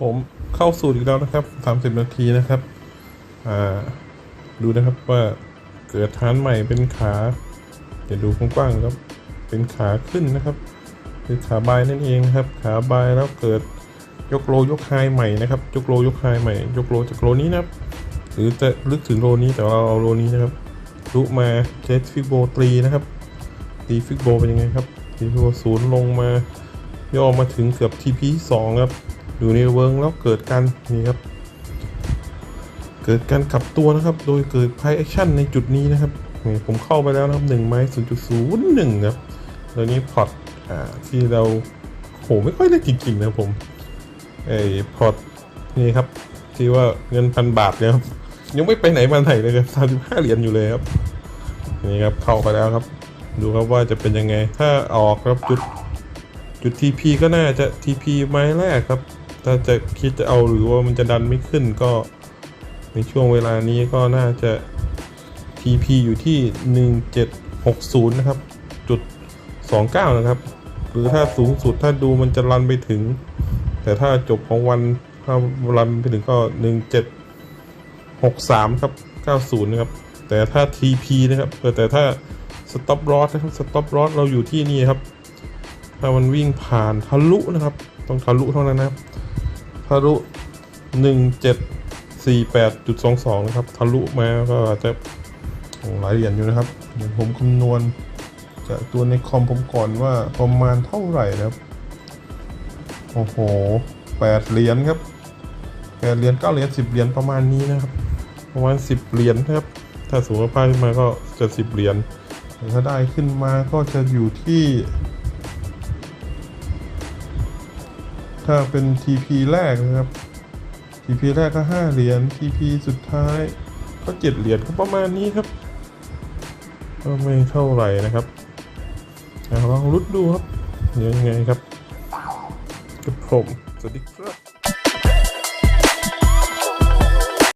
ผมเข้าสูตรอีกแล้วนะครับสามสิบนาทีนะครับดูนะครับว่าเกิดฐานใหม่เป็นขา เดี๋ยวดูกว้างๆครับ เป็นขาขึ้นนะครับคือขาบายนั่นเองนะครับ ขาบายแล้วเกิดยกโลยกไฮใหม่นะครับยกโลยกไฮใหม่ ยกโลจากโลนี้นะครับ หรือจะลึกถึงโลนี้แต่เราเอาโลนี้นะครับลุมาเจ็ฟิกโบตรีนะครับตีฟิกโบเป็นยังไงครับตีฟิกโบศูนย์ลงมาย่อมาถึงเกือบ TP สองครับ อยู่ในเวิงแล้วเกิดการนี่ครับ เกิดการกลับตัวนะครับ โดยเกิดไพแอคชั่นในจุดนี้นะครับนี่ผมเข้าไปแล้วนะครับหนึ่งไม้ศูนย์จุดศูนย์หนึ่งครับแล้วนี้พอร์ตอ่าที่เราโหไม่ค่อยได้จริงๆนะผมไอ้พอร์ตนี่ครับที่ว่าเงินพันบาทเนี่ยครับยังไม่ไปไหนมาไหนเลยครับสามสิบห้าเหรียญอยู่เลยครับนี่ครับเข้าไปแล้วครับ ดูครับว่าจะเป็นยังไง ถ้าออกครับจุดจุด TP ก็น่าจะ TP ไม้แรกครับ ถ้าจะคิดจะเอาหรือว่ามันจะดันไม่ขึ้นก็ในช่วงเวลานี้ก็น่าจะ TP อยู่ที่ 1760 นะครับ จุด 29 นะครับ หรือถ้าสูงสุดถ้าดูมันจะรันไปถึง แต่ถ้าจบของวันถ้ารันไปถึงก็ 1763 ครับ 90 นะครับ แต่ถ้า TP นะครับแต่ถ้า Stop Loss นะครับ Stop Loss เราอยู่ที่นี่ครับ ถ้ามันวิ่งผ่านทะลุนะครับ ต้องทะลุเท่านั้นนะครับ ทะลุ 1748.22 นะครับ ทะลุมาก็อาจจะหลายเหรียญอยู่นะครับ เดี๋ยวผมคำนวณจากตัวในคอมผมก่อนว่าประมาณเท่าไหร่นะครับ โอ้โหแปดเหรียญครับแปดเหรียญเก้าเหรียญสิบเหรียญประมาณนี้นะครับ ประมาณสิบเหรียญครับ ถ้าสูงกว่าป้ายขึ้นมาก็จะสิบเหรียญถ้าได้ขึ้นมาก็จะอยู่ที่ ถ้าเป็น TP แรกนะครับ TP แรกก็ 5 เหรียญ TP สุดท้ายก็7เหรียญก็ประมาณนี้ครับ ก็ไม่เท่าไหร่นะครับอะลองรุดดูครับเดี๋ยวยังไงครับกับผมสวัสดีครับ